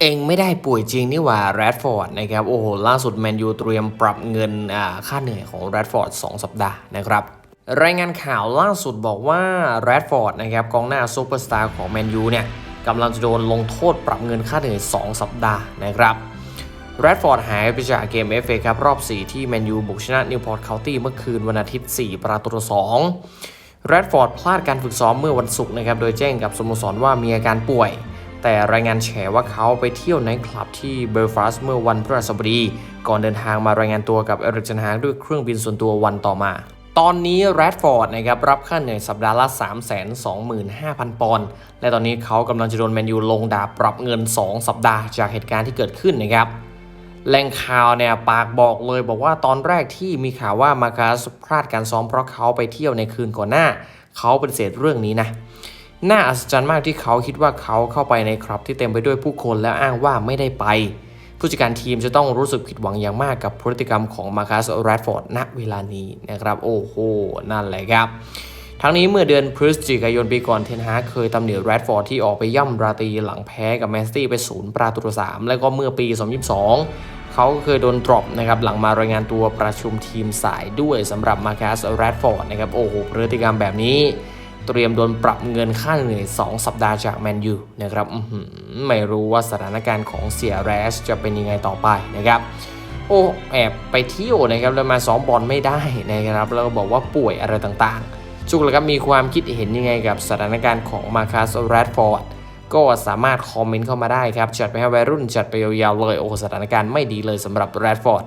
เองไม่ได้ป่วยจริงนี่หว่าแรดฟอร์ดนะครับโอ้โหล่าสุดแมนยูเตรียมปรับเงินค่าเหนื่อยของแรดฟอร์ด2 สัปดาห์นะครับรายงานข่าวล่าสุดบอกว่าแรดฟอร์ดนะครับกองหน้าซูเปอร์สตาร์ของแมนยูเนี่ยกำลังจะโดนลงโทษปรับเงินค่าเหนื่อย 2 สัปดาห์นะครับแรดฟอร์ดหายไปจากเกม FA ครับรอบ 4 ที่แมนยูบุกชนะนิวพอร์ตเคานตี้เมื่อคืนวันอาทิตย์ 4 ประตูต่อ2แรดฟอร์ดพลาดการฝึกซ้อมเมื่อวันศุกร์นะครับโดยแจ้งกับสโมสรว่ามีอาการป่วย แต่รายงานแฉว่าเขาไปเที่ยวไนคลับที่เบลฟาส์เมื่อวันพฤหัสบดี ก่อนเดินทางมารายงานตัวกับเอริกเจนฮากด้วยเครื่องบินส่วนตัววันต่อมา ตอนนี้แรดฟอร์ดนะครับรับค่าเหนื่อยสัปดาห์ละ 325,000 ปอนด์และตอนนี้เขากำลังจะโดนแมนยูลงดาบปรับเงิน 2 สัปดาห์จากเหตุการณ์ที่เกิดขึ้นนะครับแหล่งข่าวเนี่ยปากบอกเลยบอกว่าตอนแรกที่มีข่าวว่ามาคาสพลาดการซ้อมเพราะเขาไปเที่ยวในคืนก่อนหน้า เขาเปฏิเสธเรื่องนี้นะ น่าอัศจรรย์มากที่เขาคิดว่าเขาเข้าไปในคลับที่เต็มไปด้วยผู้คนแล้วอ้างว่าไม่ได้ไป ผู้จัดการทีมจะต้องรู้สึกผิดหวังอย่างมากกับพฤติกรรมของมาคัสแรดฟอร์ดณเวลานี้นะครับโอ้โหนั่นแหละครับ ทั้งนี้เมื่อเดือนพฤศจิกายนปีก่อนเทนฮาเคยตำหนิแรดฟอร์ดที่ออกไปย่ำราตีหลังแพ้กับแมนซิตี้ไปศูนย์ประตูต่อสามแล้วก็เมื่อปี 2022เขาเคยโดนดรอปนะครับหลังมารายงานตัวประชุมทีมสายด้วยสำหรับมาคัสแรดฟอร์ดนะครับโอ้โหพฤติกรรมแบบนี้ เตรียมโดนปรับเงินค่าเหนื่อย 2 สัปดาห์จากแมนยูนะครับไม่รู้ว่าสถานการณ์ของเสียแรชจะเป็นยังไงต่อไปนะครับ โอ้แอบไปเที่ยวนะครับแล้วมาซ้อมบอลไม่ได้นะครับแล้วก็บอกว่าป่วยอะไรต่างๆ จุกแล้วครับมีความคิดเห็นยังไงกับสถานการณ์ของมาคัสแรดฟอร์ดก็สามารถคอมเมนต์เข้ามาได้ครับ จัดไปให้วัยรุ่นจัดไปยาวๆเลย โอ้สถานการณ์ไม่ดีเลยสำหรับแรดฟอร์ด